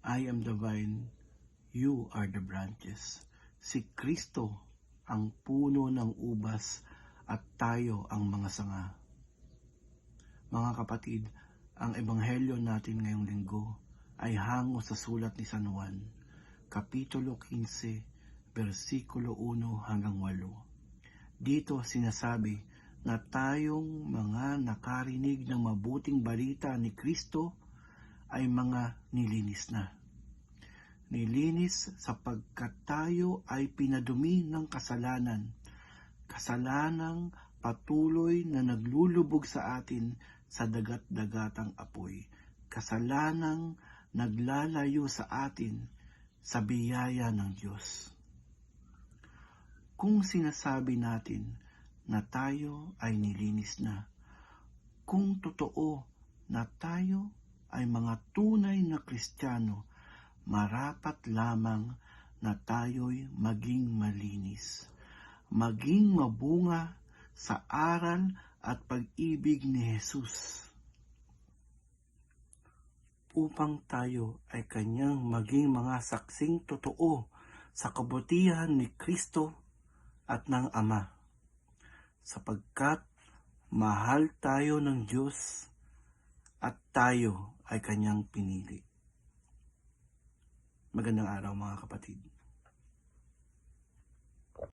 I am the vine, you are the branches. Si Kristo ang puno ng ubas at tayo ang mga sanga. Mga kapatid, ang ebanghelyo natin ngayong linggo ay hango sa sulat ni San Juan, Kapitulo 15, versikulo 1 hanggang 8. Dito sinasabi na tayong mga nakarinig ng mabuting balita ni Kristo ay mga nilinis na. Nilinis sapagkat tayo ay pinadumi ng kasalanan. Kasalanang patuloy na naglulubog sa atin sa dagat-dagatang apoy. Kasalanang naglalayo sa atin sa biyaya ng Diyos. Kung sinasabi natin na tayo ay nilinis na, kung totoo na tayo ay mga tunay na Kristiyano, marapat lamang na tayo'y maging malinis, maging mabunga sa aral at pag-ibig ni Jesus. Upang tayo ay kanyang maging mga saksing totoo sa kabutihan ni Kristo at ng Ama, sapagkat mahal tayo ng Diyos at tayo ay kanyang pinili. Magandang araw mga kapatid.